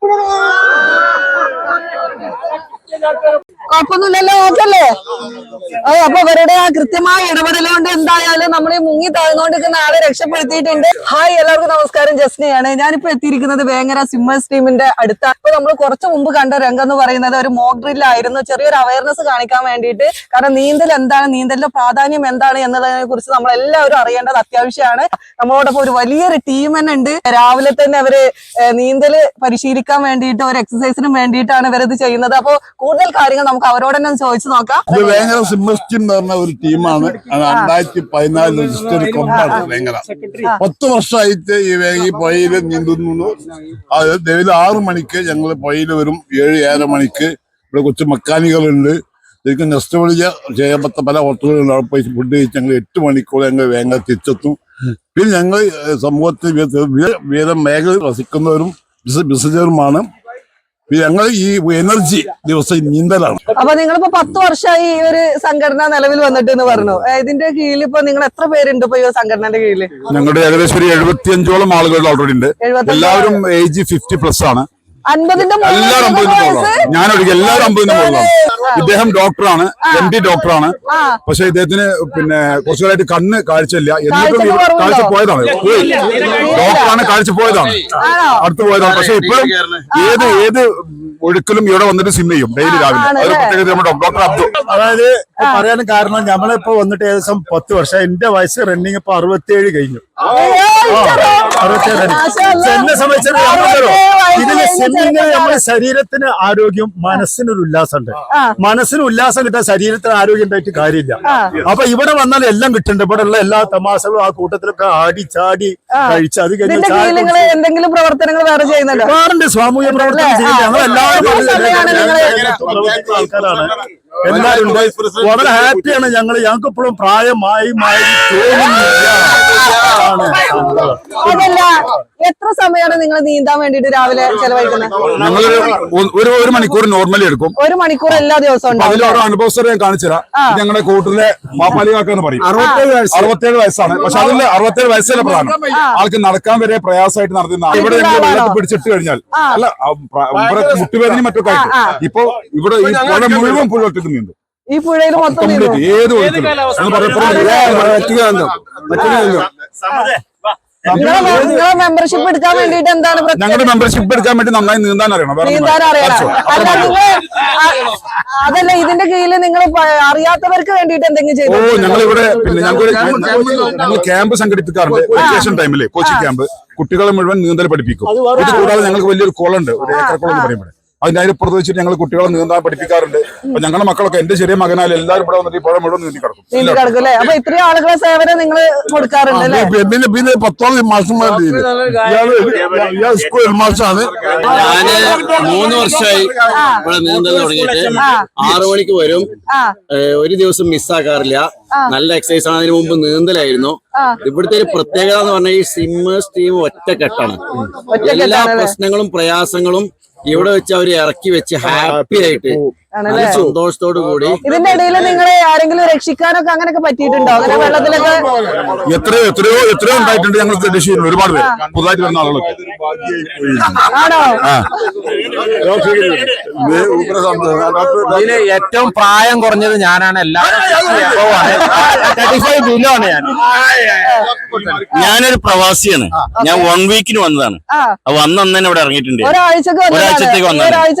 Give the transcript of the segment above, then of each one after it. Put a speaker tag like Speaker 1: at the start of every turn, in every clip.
Speaker 1: পুরো കുഴപ്പമൊന്നുമില്ലല്ലോ ഓക്കല്ലേ? ഓ അപ്പൊ ഇവരുടെ ആ കൃത്യമായ ഇടപെടൽ കൊണ്ട് എന്തായാലും നമ്മളെ മുങ്ങി താഴ്ന്നുകൊണ്ടിരിക്കുന്ന ആളെ രക്ഷപ്പെടുത്തിയിട്ടുണ്ട്. ഹായ് എല്ലാവർക്കും നമസ്കാരം. ജസ്നയാണ്. ഞാനിപ്പോ എത്തിയിരിക്കുന്നത് വേങ്ങര സ്വിമ്മേഴ്സ് ടീമിന്റെ അടുത്താണ് അപ്പൊ നമ്മൾ കുറച്ചു മുമ്പ് കണ്ട രംഗം എന്ന് പറയുന്നത് ഒരു മോക്ക് ഡ്രില്ലായിരുന്നു ചെറിയൊരു അവയർനെസ് കാണിക്കാൻ വേണ്ടിയിട്ട്. കാരണം നീന്തൽ എന്താണ് നീന്തലിന്റെ പ്രാധാന്യം എന്താണ് എന്നുള്ളതിനെ കുറിച്ച് നമ്മൾ എല്ലാവരും അറിയേണ്ടത് അത്യാവശ്യമാണ്. നമ്മളോടൊപ്പം ഒരു വലിയൊരു ടീം തന്നെ ഉണ്ട്. രാവിലെ തന്നെ അവർ നീന്തൽ പരിശീലിക്കാൻ വേണ്ടിയിട്ട് ഒരു എക്സസൈസിനും വേണ്ടിയിട്ടാണ് ഇവരത് ചെയ്യുന്നത്. അപ്പൊ കൂടുതൽ കാര്യങ്ങൾ നമുക്ക് അവരോട് തന്നെ ചോദിച്ചു നോക്കാം.
Speaker 2: ഇത് വേങ്ങര എന്ന് പറഞ്ഞ ഒരു ടീമാണ്. രണ്ടായിരത്തി പതിനാലിൽ രജിസ്റ്റർ കൊണ്ടാണ് വേങ്ങര. പത്ത് വർഷമായിട്ട് ഈ വേങ്ങി ഈ പുഴയിൽ നീന്തുന്നു. അത് ഡെയിലി ആറു മണിക്ക് ഞങ്ങൾ പുഴയിൽ വരും. ഏഴ് ഏഴര മണിക്ക് ഇവിടെ കുറച്ച് മെക്കാനിക്കുകളുണ്ട് ശരിക്കും നെക്സ്റ്റ് വിളിച്ച ചെയ്യാൻ പറ്റ പല ഹോട്ടലുകളിലും അവിടെ പോയി ഫുഡ് കഴിച്ച് ഞങ്ങൾ എട്ട് മണിക്കൂർ ഞങ്ങൾ വേങ്ങ തിരിച്ചെത്തും. പിന്നെ ഞങ്ങൾ സമൂഹത്തിൽ വിവിധ- മേഖലയിൽ വസിക്കുന്നവരും ബിസിനസ്സുകാരുമാണ് ഞങ്ങൾ ഈ എനർജി ദിവസം നീന്തലാണ്.
Speaker 1: അപ്പൊ നിങ്ങളിപ്പോ പത്ത് വർഷമായി ഈ ഒരു സംഘടന നിലവിൽ വന്നിട്ട് എന്ന് പറഞ്ഞു ഇതിന്റെ കീഴിൽ ഇപ്പൊ നിങ്ങൾ എത്ര പേരുണ്ട് ഇപ്പൊ ഈ സംഘടനയുടെ കീഴിൽ
Speaker 2: ഞങ്ങളുടെ ഏകദേശം ഒരു എഴുപത്തിയഞ്ചോളം ആളുകൾ ഓൾറെഡി ഉണ്ട്. എല്ലാവരും ഏജ് ഫിഫ്റ്റി പ്ലസ് ആണ്.
Speaker 1: അൻപതിന്റെ
Speaker 2: എല്ലാവരും ഞാനൊഴികെ എല്ലാവരും അമ്പതിന് മുകളിലാണ്. ഇദ്ദേഹം ഡോക്ടറാണ് എം ഡി ഡോക്ടറാണ്. പക്ഷെ ഇദ്ദേഹത്തിന് പിന്നെ കുറച്ചുകാലായിട്ട് കണ്ണ് കാഴ്ചയില്ല. എന്നിട്ടും? കാഴ്ച പോയതാണ്. ഡോക്ടറാണ് കാഴ്ച പോയതാണ്? അടുത്ത് പോയതാണ്. പക്ഷെ ഇപ്പോഴും ഏത് ഏത് ഒഴുക്കലും ഇവിടെ വന്നിട്ട് സിം ചെയ്യും ഡെയിലി രാവിലെ. പ്രത്യേകത നമ്മുടെ ഡോക്ടർ അബ്ദുൾ.
Speaker 3: അതായത് പറയാൻ കാരണം നമ്മളിപ്പോ വന്നിട്ട് ഏകദേശം പത്ത് വർഷം. എന്റെ വയസ്സ് റണ്ണിങ് ഇപ്പൊ അറുപത്തിയേഴ് കഴിഞ്ഞു. അറുപത്തിയേഴ് എന്നെ സംബന്ധിച്ചിടത്തോളം ഇതിന് സിമ്മിങ് നമ്മുടെ ശരീരത്തിന് ആരോഗ്യം മനസ്സിനൊരു ഉല്ലാസമുണ്ട്. മനസ്സിന് ഉല്ലാസം കിട്ടാൻ ശരീരത്തിന് ആരോഗ്യം ഉണ്ടായിട്ട് കാര്യമില്ല. അപ്പൊ ഇവിടെ വന്നാൽ എല്ലാം കിട്ടുന്നുണ്ട്. ഇവിടെ ഉള്ള എല്ലാ തമാശകളും ആ കൂട്ടത്തിലൊക്കെ ആടി ചാടി കഴിച്ച് അത് കഴിഞ്ഞ്
Speaker 1: ഇതിന്റെ
Speaker 3: ചായ
Speaker 1: കീഴിൽ നിങ്ങൾ എന്തെങ്കിലും പ്രവർത്തനങ്ങൾ വേറെ ചെയ്യുന്നുണ്ടോ?
Speaker 3: ഒരുപാടുണ്ട് സാമൂഹ്യ പ്രവർത്തനം ചെയ്യുന്നത് ഞങ്ങൾ എല്ലാവരും ആൾക്കാരാണ്. എല്ലാവരും വളരെ ഹാപ്പിയാണ് ഞങ്ങൾ ഞങ്ങൾക്ക് ഇപ്പോഴും പ്രായമായി മായി തോന്നുന്നില്ല ആണ് സന്തോഷം.
Speaker 1: അതല്ല എത്ര സമയമാണ് നിങ്ങൾ നീന്താൻ വേണ്ടിട്ട് രാവിലെ ചെലവഴിക്കുന്നത്.
Speaker 2: ഒരു ഒരു മണിക്കൂർ നോർമലി എടുക്കും.
Speaker 1: ഒരു മണിക്കൂർ എല്ലാ ദിവസവും
Speaker 2: അതിലൊരു അനുഭവസ്ഥരെ ഞാൻ കാണിച്ചുതരാം ഞങ്ങളുടെ കൂട്ടിലെ മാപ്പാലികാക്കെന്ന് പറയും. അറുപത്തേഴ് വയസ്സ്. അറുപത്തേഴ് വയസ്സാണ്. പക്ഷെ അതിൽ അറുപത്തേഴ് വയസ്സല്ല പ്രധാനം. ആൾക്ക് നടക്കാൻ വരെ പ്രയാസമായിട്ട് നടത്തുന്ന ഇവിടെ ഞങ്ങൾ വെള്ളത്തിൽ പിടിച്ചിട്ട് കഴിഞ്ഞാൽ. അല്ല ഇവിടെ മുട്ടുവേദനയും മറ്റൊക്കെ ആയിട്ട്. ഇപ്പൊ ഇവിടെ ഈ പുഴ മുഴുവൻ പുഴ ഒറ്റയ്ക്ക് നീന്തും.
Speaker 1: ഈ പുഴയിൽ മൊത്തം
Speaker 2: ഏത് ഒഴുക്കിലും
Speaker 1: നിങ്ങളെ മെമ്പർഷിപ്പ് എടുക്കാൻ വേണ്ടിട്ട് എന്താണ്
Speaker 2: ഞങ്ങളുടെ മെമ്പർഷിപ്പ് എടുക്കാൻ വേണ്ടി നന്നായി നീന്താൻ അറിയണം. വേറെ
Speaker 1: നീന്താൻ അറിയണം. അല്ല നിങ്ങൾ അതല്ല ഇതിന്റെ കീഴിൽ നിങ്ങൾ അറിയാത്തവർക്ക് വേണ്ടിട്ട് എന്തെങ്കിലും ചെയ്തു ഓ
Speaker 2: ഞങ്ങൾ ഇവിടെ പിന്നെ ഞങ്ങൾ ഞങ്ങൾ ക്യാമ്പ് സംഘടിപ്പിക്കാറുണ്ട്. വെക്കേഷൻ ടൈമിൽ കോച്ചിങ് ക്യാമ്പ്. കുട്ടികളെ മുഴുവൻ നീന്തൽ പഠിപ്പിക്കും. ഇത് കൂടാതെ ഞങ്ങൾക്ക് വലിയൊരു കുളമുണ്ട്. ഒരു ഏക്കർ കുളം എന്ന് പറയുമ്പോൾ അതിന്റെ അതിനപ്പുറത്ത് വെച്ചിട്ട് ഞങ്ങൾ കുട്ടികളെ നീന്താൻ പഠിപ്പിക്കാറുണ്ട്. അപ്പൊ ഞങ്ങളുടെ മക്കളൊക്കെ എന്റെ ചെറിയ മകനാൽ എല്ലാവരും ഇവിടെ വന്നിട്ട് പുഴ മുഴുവൻ നീന്തി കിടക്കും. പിന്നെ പിന്നെ പത്തോളം മാസം മാസമാണ് ഇയാൾ സ്കൂൾ മാഷാണ്
Speaker 4: ഞാൻ മൂന്ന് വർഷമായി ഇവിടെ നീന്തൽ തുടങ്ങിയിട്ട് ആറു മണിക്ക് വരും. ഒരു ദിവസം മിസ്സാക്കാറില്ല. നല്ല എക്സസൈസ് ആണ്. അതിന് മുമ്പ് നീന്തലായിരുന്നു. ഇവിടുത്തെ ഒരു പ്രത്യേകത എന്ന് പറഞ്ഞാൽ ഈ സിമ്മേഴ്സ് ടീം ഒറ്റക്കെട്ടാണ്. എല്ലാ പ്രശ്നങ്ങളും പ്രയാസങ്ങളും ഇവിടെ വെച്ച് അവർ ഇറക്കി വെച്ച് ഹാപ്പി ആയിട്ട് നല്ല സന്തോഷത്തോടു കൂടി
Speaker 1: ഇതിന്റെ ഇടയിൽ നിങ്ങളെ ആരെങ്കിലും രക്ഷിക്കാനൊക്കെ അങ്ങനെയൊക്കെ പറ്റിയിട്ടുണ്ടോ അങ്ങനെ വെള്ളത്തിലൊക്കെ
Speaker 2: എത്രയോ എത്രയോ എത്രയോ ഉണ്ടായിട്ടുണ്ട് ഞങ്ങൾ ദേശീയ ഒരുപാട് പേര് പുതുതായിട്ട് വരുന്ന ആളുകളൊക്കെ
Speaker 1: ആണോ
Speaker 5: ഇതിൽ ഏറ്റവും പ്രായം കുറഞ്ഞത് ഞാനാണ് എല്ലാവരും ബിലോ ആണ് ഞാൻ
Speaker 4: ഞാനൊരു പ്രവാസിയാണ് ഞാൻ വൺ വീക്കിന് വന്നതാണ്
Speaker 1: വന്ന
Speaker 4: അപ്പൊ അന്ന് തന്നെ ഇവിടെ ഇറങ്ങിയിട്ടുണ്ട്. ഒരാഴ്ചത്തേക്ക് വന്നു
Speaker 1: ഒരാഴ്ച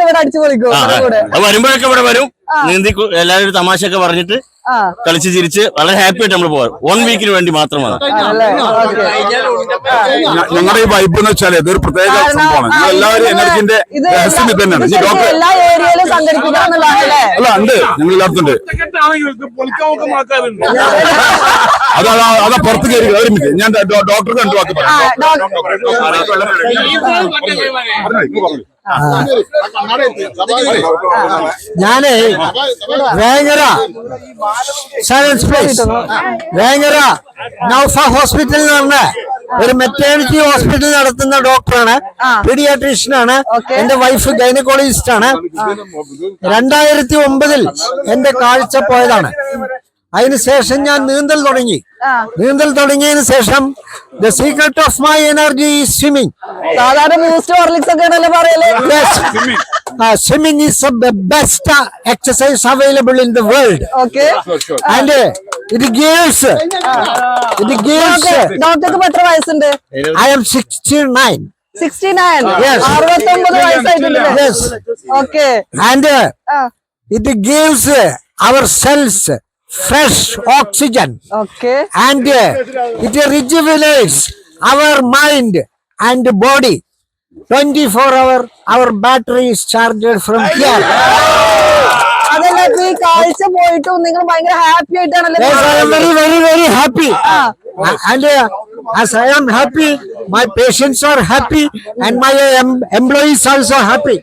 Speaker 4: വരുമ്പോഴൊക്കെ ഇവിടെ വരും നീന്തി എല്ലാവരും തമാശയൊക്കെ പറഞ്ഞിട്ട് കളിച്ച് ചിരിച്ച് വളരെ ഹാപ്പി ആയിട്ട് നമ്മൾ പോകാം വൺ വീക്കിന് വേണ്ടി മാത്രമാണ്
Speaker 2: ഞങ്ങളുടെ ഈ വൈബ് എന്ന് വെച്ചാൽ ഇതൊരു പ്രത്യേക സംഭവമാണ് ഞങ്ങൾ എല്ലാവരും എനർജിന്റെ രഹസ്യം ഇത് തന്നെയാണ് ഈ ഡോക്ടർ അല്ല ഉണ്ട് ഞങ്ങൾ എല്ലായിടത്തും ഉണ്ട് അതാ അതാ പുറത്ത് കയറി ഒരു മിനിറ്റ് ഞാൻ ഡോക്ടർ കണ്ടു വാക്ക് പറയാം
Speaker 5: ഞാനേ Vengara science place Vengara Naufa hospital എന്ന് പറഞ്ഞ
Speaker 6: ഒരു മെറ്റേണിറ്റി ഹോസ്പിറ്റൽ നടത്തുന്ന ഡോക്ടറാണ്. പീഡിയാട്രീഷ്യനാണ്. എന്റെ വൈഫ് ഗൈനക്കോളജിസ്റ്റ് ആണ്. രണ്ടായിരത്തി ഒമ്പതിൽ എന്റെ കാഴ്ച പോയതാണ്. അതിനുശേഷം ഞാൻ നീന്തൽ തുടങ്ങി. നീന്തൽ തുടങ്ങിയതിനു ശേഷം the secret of my energy swimming
Speaker 1: സാധാരണ ബൂസ്റ്റ് ഹോർലിക്സ് ഒക്കെ ആണല്ലോ
Speaker 6: swimming is the best exercise available in the world
Speaker 1: okay
Speaker 6: and it gives it gives
Speaker 1: ഡോക്ടർക്ക് എത്ര വയസ്സുണ്ട്?
Speaker 6: I'm sixty nine
Speaker 1: sixty nine
Speaker 6: Yes.
Speaker 1: അറുപത്തി ഒമ്പത് വയസ്സായിട്ടുണ്ട്
Speaker 6: Yes.
Speaker 1: Okay
Speaker 6: and
Speaker 1: uh.
Speaker 6: it gives uh, our cells fresh oxygen
Speaker 1: okay
Speaker 6: and uh, it rejuvenates our mind and body 24 hour our battery is charged from here
Speaker 1: ഈ കാഴ്ച പോയിട്ടും നിങ്ങൾ ഭയങ്കര happy ആയിട്ടാണല്ലോ
Speaker 6: yes i am very very very happy Uh, and uh, as i am happy my patients are happy and my em- employees also happy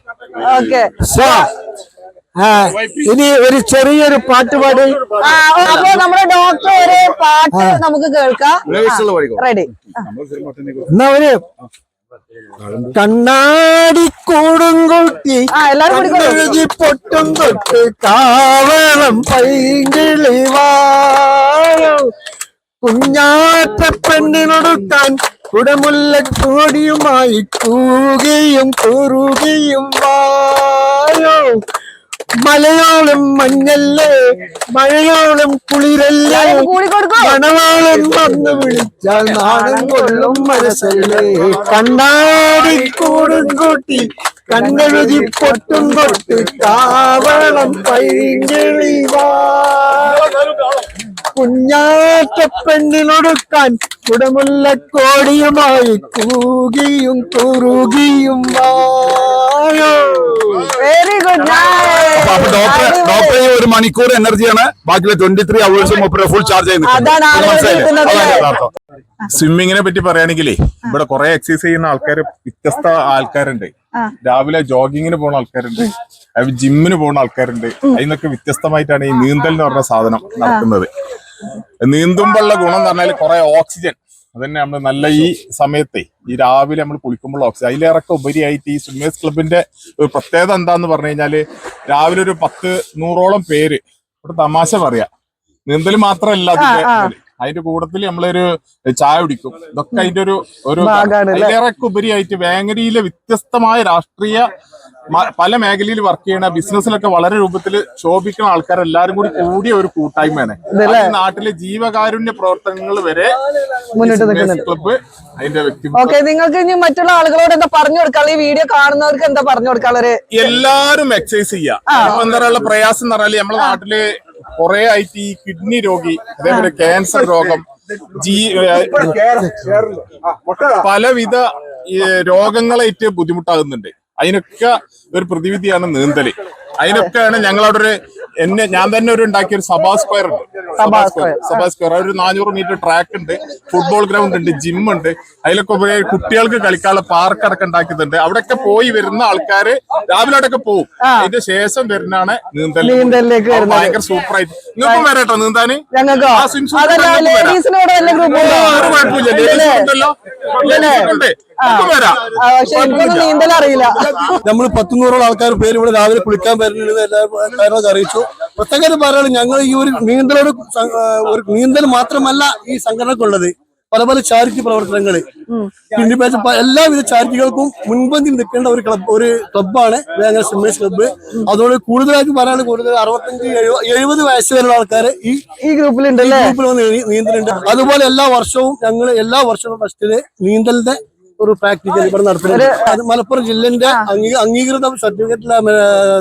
Speaker 1: Okay.
Speaker 6: so uh, ഇനി ഒരു ചെറിയൊരു പാട്ട് പാടി.
Speaker 1: അപ്പൊ നമ്മുടെ ഡോക്ടർ ഒരു പാട്ട് നമുക്ക് കേൾക്കാം. റെഡി
Speaker 6: എന്നാ ഒരു കണ്ണാടി കൂടുംകുട്ടി കണ്ണെഴുതി പൊട്ടും തൊട്ട് കാവളം പൈങ്കിളി കുഞ്ഞാത്ത പെണ്ണിനൊടുക്കാൻ കുടമുല്ല കോടിയുമായി കൂകയും കുറുകയും വായോ മലയാളം മഞ്ഞല്ലേ മഴയോളം കുളിരല്ലേ. മണവാളം വന്ന് വിളിച്ചാൽ നാടൻ കൊള്ളും മനസ്സല്ലേ. കണ്ണാടി കൂടും കൂട്ടി കണ്ണെഴുതി പൊട്ടും കൊട്ടി കാവളം പൈങ്കിളി വാ കുഞ്ഞാറ്റ പെണ്ണിനൊടുക്കാൻ കുടമുള്ള കോടിയുമായി കൂകിയും കുറുകിയും
Speaker 1: വെരി ഗുഡ്
Speaker 7: അപ്പൊ ഡോക്ടർ ഡോക്ടർ ഈ ഒരു മണിക്കൂർ എനർജിയാണ് ബാക്കിയുള്ള ട്വന്റി ത്രീ അവേഴ്സും മുപ്പത് ഫുൾ ചാർജ്
Speaker 1: അല്ലേ?
Speaker 7: സ്വിമ്മിങ്ങിനെ പറ്റി പറയുകയാണെങ്കിലേ ഇവിടെ കുറെ എക്സസൈസ് ചെയ്യുന്ന ആൾക്കാർ വ്യത്യസ്ത ആൾക്കാരുണ്ട്. രാവിലെ ജോഗിങ്ങിന് പോകുന്ന ആൾക്കാരുണ്ട്. ജിമ്മിന് പോകുന്ന ആൾക്കാരുണ്ട്. അതിനൊക്കെ വ്യത്യസ്തമായിട്ടാണ് ഈ നീന്തൽ എന്ന് പറഞ്ഞ സാധനം നടക്കുന്നത്. നീന്തുമ്പോഴുള്ള ഗുണം എന്ന് പറഞ്ഞാൽ കുറെ ഓക്സിജൻ. അതന്നെ നമ്മൾ നല്ല ഈ സമയത്തെ ഈ രാവിലെ നമ്മൾ കുളിക്കുമ്പോൾ ഓക്സിജൻ. അതിലേറൊക്കെ ഉപരിയായിട്ട് ഈ സ്വിമ്മേഴ്സ് ക്ലബിന്റെ ഒരു പ്രത്യേകത എന്താന്ന് പറഞ്ഞു കഴിഞ്ഞാൽ രാവിലെ ഒരു പത്ത് നൂറോളം പേര് ഒരു തമാശ പറയാ. നീന്തൽ മാത്രമല്ല അതിന്റെ കൂടത്തിൽ അതിന്റെ കൂട്ടത്തിൽ നമ്മളൊരു ചായ കുടിക്കും. ഇതൊക്കെ അതിന്റെ ഒരു ഒരു? അതിലേറൊക്കെ ഉപരിയായിട്ട് വേങ്ങരയിലെ വ്യത്യസ്തമായ രാഷ്ട്രീയ പല മേഖലയിൽ വർക്ക് ചെയ്യണ ബിസിനസ്സിലൊക്കെ വളരെ രൂപത്തിൽ ശോഭിക്കുന്ന ആൾക്കാരെല്ലാരും കൂടി കൂടിയ ഒരു കൂട്ടായ്മയാണ്? നാട്ടിലെ ജീവകാരുണ്യ പ്രവർത്തനങ്ങൾ വരെ
Speaker 1: മുന്നോട്ട് നിൽക്കുന്നുണ്ട്.
Speaker 7: ക്ലബ്ബ് അതിന്റെ വ്യക്തി
Speaker 1: ഓക്കെ നിങ്ങൾക്ക് ഇനി മറ്റുള്ള ആളുകളോട് എന്താ പറഞ്ഞു കൊടുക്കാൻ ഈ വീഡിയോ കാണുന്നവർക്ക് എന്താ പറഞ്ഞു കൊടുക്കാൻ
Speaker 7: എല്ലാരും എക്സൈസ് ചെയ്യാം. എന്താ പറയുക പ്രയാസം എന്ന് പറഞ്ഞാൽ നമ്മുടെ നാട്ടിൽ കുറെ ആയിട്ട് ഈ കിഡ്നി രോഗി അതേപോലെ ക്യാൻസർ രോഗം ജീ പലവിധ രോഗങ്ങളായിട്ട് ബുദ്ധിമുട്ടാകുന്നുണ്ട്. അതിനൊക്കെ ഒരു പ്രതിവിധിയാണ് നീന്തൽ. അതിനൊക്കെയാണ് ഞങ്ങളവിടെ ഒരു എന്നെ ഞാൻ തന്നെ ഒരു ഉണ്ടാക്കിയ ഒരു സഭാ സ്ക്വയർ ഉണ്ട്. സഭാ സ്ക്വയർ. സഭാ സ്ക്വയർ. ഒരു നാനൂറ് മീറ്റർ ട്രാക്ക് ഉണ്ട്. ഫുട്ബോൾ ഗ്രൗണ്ട് ഉണ്ട്. ജിം ഉണ്ട്. അതിലൊക്കെ ഉപരി കുട്ടികൾക്ക് കളിക്കാനുള്ള പാർക്ക് അടക്കം ഉണ്ടാക്കിയിട്ടുണ്ട്. അവിടെയൊക്കെ പോയി വരുന്ന ആൾക്കാര് രാവിലെ അവിടെയൊക്കെ പോകും അതിന്റെ ശേഷം വരുന്നതാണ് നീന്തൽ
Speaker 1: നീന്തലിലേക്ക്.
Speaker 7: ഭയങ്കര സൂപ്പർ ആയിട്ട്. നിങ്ങൾക്കും വരാട്ടോ നീന്താന്? ആ ഒരു കുഴപ്പമില്ല. ലേഡീസ് ഉണ്ടല്ലോ.
Speaker 1: നീന്തൽ അറിയില്ല.
Speaker 3: നമ്മൾ പത്തുനൂറോളം ആൾക്കാർ പേര് ഇവിടെ രാവിലെ കുളിക്കാൻ വരുന്നുണ്ട് എല്ലാവരും അറിയിച്ചു. പ്രത്യേകം പറയാണ് ഞങ്ങൾ ഈ ഒരു നീന്തലോട് ഒരു നീന്തൽ മാത്രമല്ല ഈ സംഘടനക്കുള്ളത്. പല പല ചാരിറ്റി പ്രവർത്തനങ്ങൾ എല്ലാവിധ ചാരിറ്റികൾക്കും മുൻപന്തി നിൽക്കേണ്ട ഒരു ക്ലബ് ഒരു ക്ലബ്ബാണ്. വേങ്ങര സിമേഴ്സ് ക്ലബ്ബ് അതുകൊണ്ട് കൂടുതലായിട്ട് പറയാൻ കൂടുതൽ അറുപത്തഞ്ച് എഴുപ- എഴുപത് വയസ്സ് വരെയുള്ള ആൾക്കാർ ഈ
Speaker 1: ഈ ഗ്രൂപ്പിലുണ്ട്
Speaker 3: ഗ്രൂപ്പിൽ വന്ന് നീന്തലുണ്ട്. അതുപോലെ എല്ലാ വർഷവും ഞങ്ങൾ എല്ലാ വർഷവും ഫസ്റ്റിൽ നീന്തലിന്റെ ഒരു പ്രാക്ടിക്കൽ ഇവിടെ നടത്തുന്നത്. അത് മലപ്പുറം ജില്ലന്റെ അംഗീകൃത സർട്ടിഫിക്കറ്റിലെ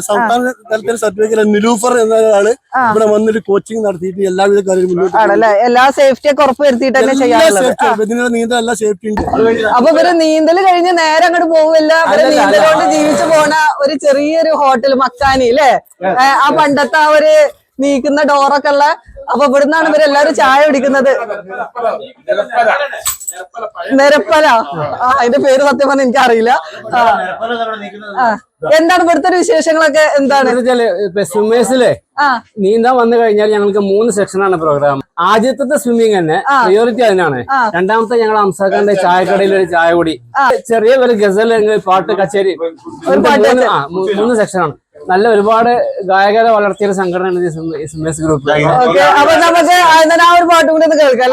Speaker 3: സംസ്ഥാന തലത്തിൽ സർട്ടിഫിക്കറ്റ് നിലൂഫർ എന്ന ആൾ ഇവിടെ വന്നിട്ട് കോച്ചിങ് നടത്തിയിട്ട് എല്ലാവിധ കാര്യങ്ങളും മുന്നോട്ട്
Speaker 1: ആണല്ലേ? എല്ലാ സേഫ്റ്റിയും തന്നെ ചെയ്യാറുള്ളത്
Speaker 3: നീന്തൽ എല്ലാ സേഫ്റ്റി ഉണ്ട്.
Speaker 1: അപ്പൊ ഇവർ നീന്തൽ കഴിഞ്ഞ് നേരെ അങ്ങോട്ട് പോവില്ല. നീന്തലോണ്ട് ജീവിച്ചു പോണ ഒരു ചെറിയൊരു ഹോട്ടൽ മക്കാനി അല്ലേ ആ. പണ്ടത്തെ ആ ഒരു നീക്കുന്ന ഡോറൊക്കെ ഉള്ള അപ്പൊ ഇവിടുന്നാണ് ഇവരെല്ലാരും ചായ കുടിക്കുന്നത്. നിരപ്പല. ആ അതിന്റെ പേര് സത്യം പറഞ്ഞ എനിക്ക് അറിയില്ല എന്താണ് ഇവിടുത്തെ വിശേഷങ്ങളൊക്കെ എന്താണ്?
Speaker 8: സ്വിമ്മേഴ്സിലെ നീന്താൻ വന്നു കഴിഞ്ഞാൽ ഞങ്ങൾക്ക് മൂന്ന് സെക്ഷനാണ് പ്രോഗ്രാം ആദ്യത്തെ സ്വിമ്മിങ് തന്നെ. പ്രയോറിറ്റി അതിനാണ്. രണ്ടാമത്തെ ഞങ്ങൾ അംസാഖാന്റെ ചായക്കടയിൽ ഒരു ചായ കൂടി. ചെറിയ ഒരു ഗസൽ പാട്ട് കച്ചേരി. മൂന്ന് സെക്ഷനാണ്. നല്ല ഒരുപാട് ഗായകരെ വളർത്തിയ ഒരു സംഘടനയാണ് ഈ സ്വിമ്മേഴ്സ് ഗ്രൂപ്പ്.
Speaker 1: അപ്പൊ നമുക്ക് ആ ഒരു പാട്ട് കൂടി ഒന്ന് കേൾക്കാം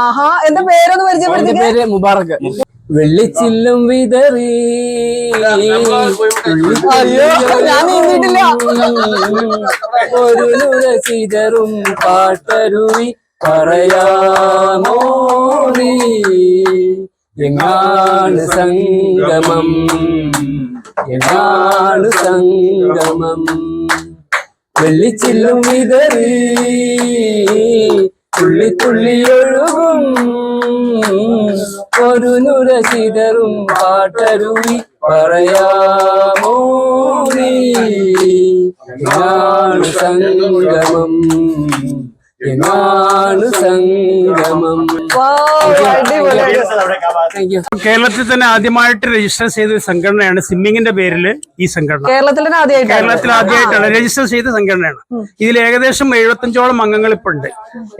Speaker 1: ആഹാ എന്റെ പേരൊന്ന് പരിചയപ്പെടുത്തി
Speaker 8: പേര് മുബാറക്ക് വെള്ളിച്ചില്ലും വിതറി. ഒരു നുരസിതറും പാട്ടരുവി പറയാമോ നീ? എങ്ങാണ് സംഗമം എങ്ങാണ് സംഗമം വെള്ളിച്ചില്ലും വിതറി തുള്ളി തുള്ളി ഒഴുകും ഒരു നുരസിതറും പാട്ടരുവി പറയാമോ സംഗമം സംഗമം.
Speaker 9: കേരളത്തിൽ തന്നെ ആദ്യമായിട്ട് രജിസ്റ്റർ ചെയ്ത ഒരു സംഘടനയാണ് സിമ്മിങ്ങിന്റെ പേരിൽ ഈ സംഘടന.
Speaker 1: കേരളത്തിൽ
Speaker 9: കേരളത്തിൽ ആദ്യമായിട്ടാണ് രജിസ്റ്റർ ചെയ്ത സംഘടനയാണ്. ഇതിൽ ഏകദേശം എഴുപത്തഞ്ചോളം അംഗങ്ങൾ ഇപ്പൊ ഉണ്ട്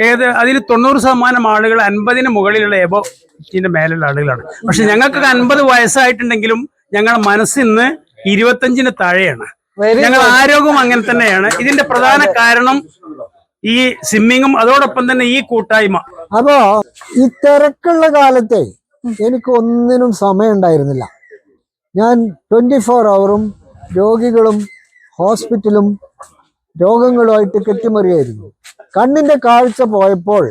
Speaker 9: ഏത് അതിൽ തൊണ്ണൂറ് ശതമാനം ആളുകൾ അൻപതിന് മുകളിലുള്ള എബോ ഇതിന്റെ മേലുള്ള ആളുകളാണ്. പക്ഷെ ഞങ്ങൾക്കൊക്കെ അൻപത് വയസ്സായിട്ടുണ്ടെങ്കിലും ഞങ്ങളുടെ മനസ്സിന്ന് ഇരുപത്തഞ്ചിന് താഴെയാണ്. ഞങ്ങൾ ആരോഗ്യം അങ്ങനെ തന്നെയാണ്. ഇതിന്റെ പ്രധാന കാരണം ഈ സ്വിമ്മിങ്ങും അതോടൊപ്പം തന്നെ ഈ കൂട്ടായ്മ.
Speaker 6: അപ്പോ ഈ തിരക്കുള്ള കാലത്തെ എനിക്ക് ഒന്നിനും സമയം ഉണ്ടായിരുന്നില്ല. ഞാൻ ട്വന്റി ഫോർ അവറും രോഗികളും ഹോസ്പിറ്റലും രോഗങ്ങളുമായിട്ട് കെട്ടിമറിയായിരുന്നു. കണ്ണിന്റെ കാഴ്ച പോയപ്പോൾ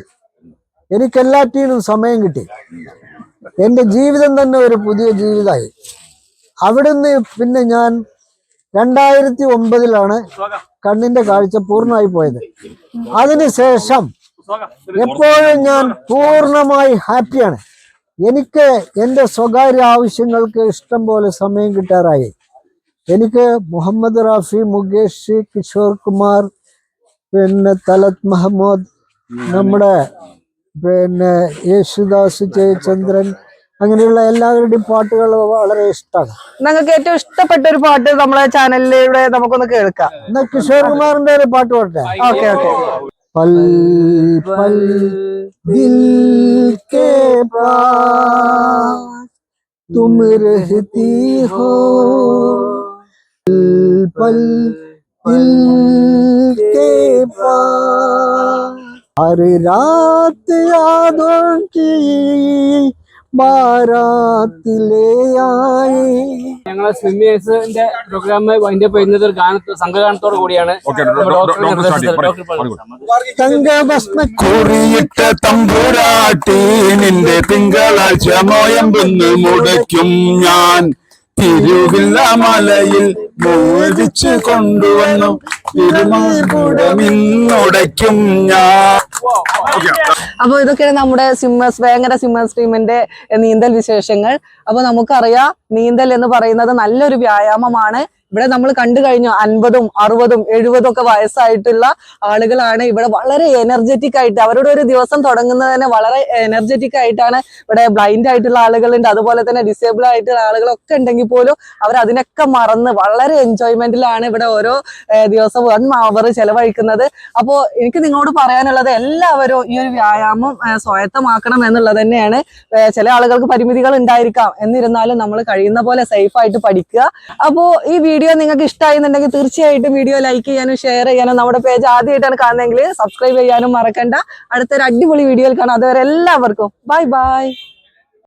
Speaker 6: എനിക്കെല്ലാറ്റിനും സമയം കിട്ടി. എന്റെ ജീവിതം തന്നെ ഒരു പുതിയ ജീവിതമായി. അവിടുന്ന് പിന്നെ ഞാൻ രണ്ടായിരത്തി ഒമ്പതിലാണ് കണ്ണിന്റെ കാഴ്ച പൂർണമായി പോയത്. അതിനുശേഷം എപ്പോഴും ഞാൻ പൂർണമായി ഹാപ്പിയാണ്. എനിക്ക് എന്റെ സ്വകാര്യ ആവശ്യങ്ങൾക്ക് ഇഷ്ടം പോലെ സമയം കിട്ടാറായി. എനിക്ക് മുഹമ്മദ് റാഫി മുകേഷ് കിഷോർ കുമാർ പിന്നെ തലത് മഹമ്മദ് നമ്മുടെ പിന്നെ യേശുദാസ് ജയചന്ദ്രൻ അങ്ങനെയുള്ള എല്ലാവരുടെയും പാട്ടുകൾ വളരെ ഇഷ്ടമാണ്.
Speaker 1: നിങ്ങൾക്ക് ഏറ്റവും ഇഷ്ടപ്പെട്ട ഒരു പാട്ട് നമ്മളെ ചാനലിലൂടെ നമുക്കൊന്ന് കേൾക്കാം.
Speaker 6: എന്നാ കിഷോർ കുമാറിന്റെ ഒരു പാട്ട് പാട്ടെ?
Speaker 1: Okay okay.
Speaker 6: പൽ പൽ തും രഹതി രാത് യാദോं की
Speaker 8: ഞങ്ങളെ സ്വിമ്മേഴ്സിന്റെ പ്രോഗ്രാം അതിന്റെ ചെയ്യുന്നത് ഒരു ഗാനത്തോ സംഘഗാനത്തോട് കൂടിയാണ്.
Speaker 6: തങ്കഭസ്മ
Speaker 3: കുറിയിട്ട തമ്പുരാട്ടി നിന്റെ തിങ്കളാഴ്ച നോയമ്പെന്ന് മുടയ്ക്കും ഞാൻ. തിരുവില്ല മലയിൽ മോദിച്ചു കൊണ്ടുവന്നു. തിരുമാകുടമിന്നുടയ്ക്കും ഞാൻ.
Speaker 1: അപ്പൊ ഇതൊക്കെയാണ് നമ്മുടെ സ്വിമ്മേഴ്സ് ഭയങ്കര സ്വിമ്മേഴ്സ് ടീമിന്റെ നീന്തൽ വിശേഷങ്ങൾ. അപ്പൊ നമുക്കറിയാം നീന്തൽ എന്ന് പറയുന്നത് നല്ലൊരു വ്യായാമമാണ്. ഇവിടെ നമ്മൾ കണ്ടു കഴിഞ്ഞു അൻപതും അറുപതും എഴുപതും ഒക്കെ വയസ്സായിട്ടുള്ള ആളുകളാണ്. ഇവിടെ വളരെ എനർജറ്റിക് ആയിട്ട് അവരുടെ ഒരു ദിവസം തുടങ്ങുന്നത് തന്നെ വളരെ എനർജറ്റിക് ആയിട്ടാണ് ഇവിടെ ബ്ലൈൻഡ് ആയിട്ടുള്ള ആളുകളുണ്ട്. അതുപോലെ തന്നെ ഡിസേബിൾ ആയിട്ടുള്ള ആളുകളൊക്കെ ഉണ്ടെങ്കിൽ പോലും അവർ അതിനൊക്കെ മറന്ന് വളരെ എൻജോയ്മെന്റിലാണ് ഇവിടെ ഓരോ ദിവസം വൺ അവർ ചെലവഴിക്കുന്നത്. അപ്പോ എനിക്ക് നിങ്ങളോട് പറയാനുള്ളത് എല്ലാവരും ഈ ഒരു വ്യായാമം സ്വായത്തമാക്കണം എന്നുള്ളത് തന്നെയാണ്. ചില ആളുകൾക്ക് പരിമിതികൾ ഉണ്ടായിരിക്കാം. എന്നിരുന്നാലും നമ്മൾ കഴിയുന്ന പോലെ സേഫ് ആയിട്ട് പഠിക്കുക. അപ്പോ ഈ വീഡിയോ നിങ്ങൾക്ക് ഇഷ്ടമായിരുന്നുണ്ടെങ്കിൽ തീർച്ചയായിട്ടും വീഡിയോ ലൈക്ക് ചെയ്യാനും ഷെയർ ചെയ്യാനും നമ്മുടെ പേജ് ആദ്യമായിട്ടാണ് കാണുന്നതെങ്കിൽ സബ്സ്ക്രൈബ് ചെയ്യാനും മറക്കണ്ട. അടുത്തൊരു അടിപൊളി വീഡിയോയിൽ കാണാം. അതുവരെ എല്ലാവർക്കും ബൈ ബൈ